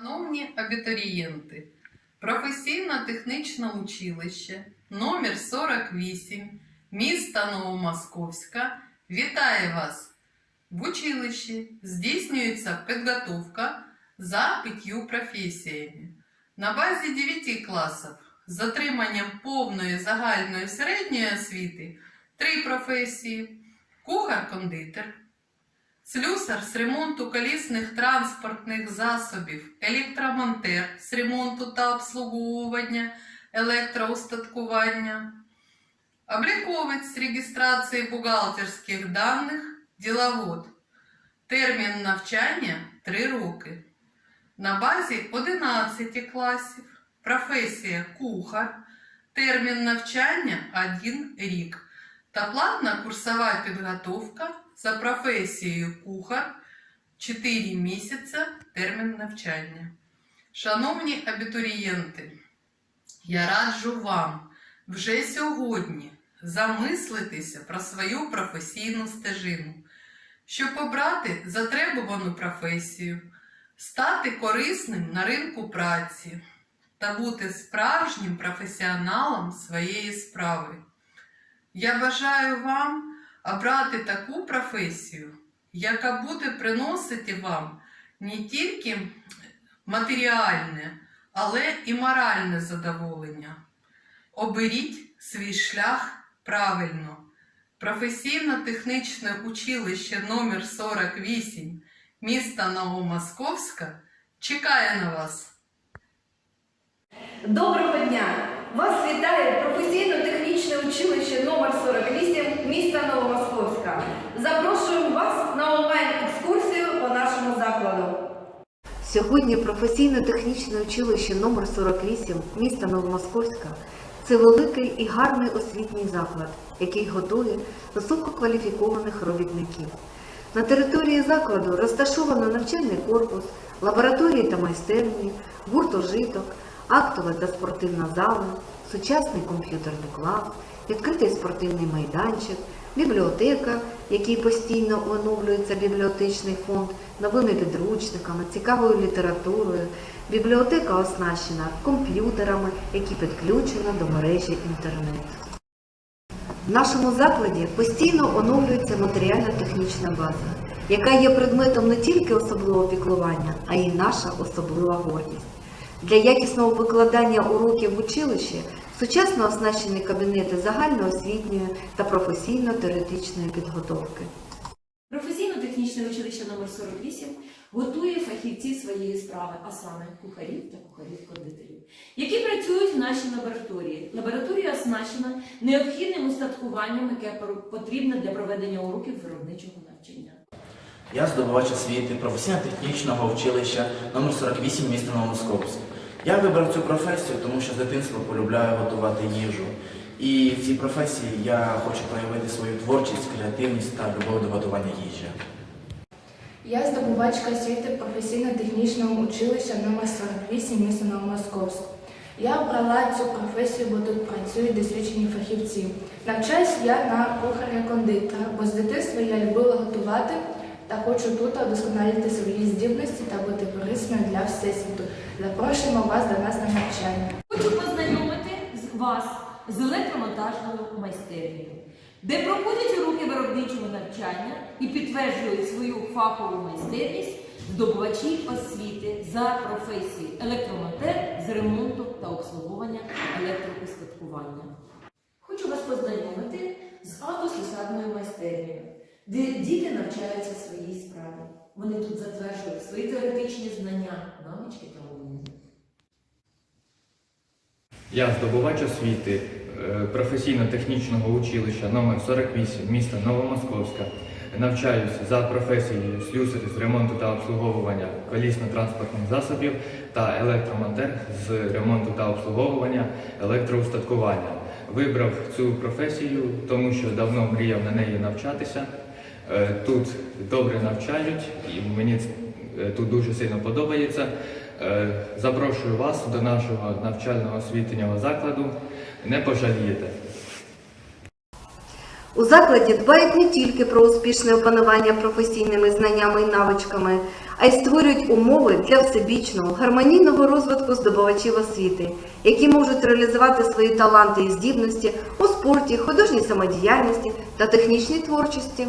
Шановні абітурієнти, професійно-технічне училище номер 48 міста Новомосковська вітає вас! В училищі здійснюється підготовка за п'ятью професіями. На базі 9 класів з отриманням повної загальної середньої освіти три професії: кухар-кондитер, слюсар з ремонту колісних транспортних засобів, електромонтер з ремонту та обслуговування електроустаткування, обліковець з реєстрації бухгалтерських даних, діловод. Термін навчання 3 роки. На базі 11 класів. Професія кухар. Термін навчання 1 рік. Та платна курсова підготовка за професією кухар 4 місяці термін навчання. Шановні абітурієнти, я раджу вам вже сьогодні замислитися про свою професійну стежину, щоб обрати затребувану професію, стати корисним на ринку праці та бути справжнім професіоналом своєї справи. Я бажаю вам обрати таку професію, яка буде приносити вам не тільки матеріальне, але і моральне задоволення. Оберіть свій шлях правильно. Професійно-технічне училище номер 48 міста Новомосковська чекає на вас. Доброго дня! Вас вітає професійно-технічне училище номер 48 міста Новомосковська. Запрошуємо вас на онлайн-екскурсію по нашому закладу. Сьогодні професійно-технічне училище номер 48 міста Новомосковська це великий і гарний освітній заклад, який готує висококваліфікованих робітників. На території закладу розташовано навчальний корпус, лабораторії та майстерні, гуртожиток, актова та спортивна зала, сучасний комп'ютерний клас, відкритий спортивний майданчик, бібліотека, в якій постійно оновлюється бібліотечний фонд новими підручниками, цікавою літературою. Бібліотека оснащена комп'ютерами, які підключені до мережі інтернет. В нашому закладі постійно оновлюється матеріально-технічна база, яка є предметом не тільки особливого піклування, а й наша особлива гордість. Для якісного викладання уроків в училищі сучасно оснащені кабінети загальноосвітньої та професійно-теоретичної підготовки. Професійно-технічне училище номер 48 готує фахівців своєї справи, а саме кухарів та кухарів-кондитерів, які працюють в нашій лабораторії. Лабораторія оснащена необхідним устаткуванням, яке потрібне для проведення уроків виробничого навчання. Я здобувач освіти професійно-технічного училища номер 48 міста Новомосковськ. Я вибрав цю професію, тому що з дитинства полюбляю готувати їжу. І в цій професії я хочу проявити свою творчість, креативність та любов до готування їжі. Я здобувачка освіти професійно-технічного училища номер 48 міста Новомосковськ. Я обрала цю професію, бо тут працюють досвідчені фахівці. Навчаюсь я на кухаря-кондитера, бо з дитинства я любила готувати та хочу тут удосконалити свої здібності та бути корисною для всесвіту. Запрошуємо вас до нас на навчання. Хочу познайомити вас з електромонтажною майстернею, де проходять уроки виробничого навчання і підтверджують свою фахову майстерність здобувачі освіти за професією електромонтер з ремонту та обслуговування електроустаткування. Хочу вас познайомити з автослюсарною майстернею, де діти навчаються своїй справі. Вони тут затверджують свої теоретичні знання, навички та уміння. Я здобувач освіти е, професійно-технічного училища номер 48 міста Новомосковська. Навчаюся за професією слюсар з ремонту та обслуговування колісно-транспортних засобів та електромонтер з ремонту та обслуговування електроустаткування. Вибрав цю професію, тому що давно мріяв на неї навчатися. Е, Тут добре навчають і мені е, тут дуже сильно подобається. Е, Запрошую вас до нашого навчального освітнього закладу. Не пожалієте. У закладі дбають не тільки про успішне опанування професійними знаннями і навичками, а й створюють умови для всебічного, гармонійного розвитку здобувачів освіти, які можуть реалізувати свої таланти і здібності у спорті, художній самодіяльності та технічній творчості.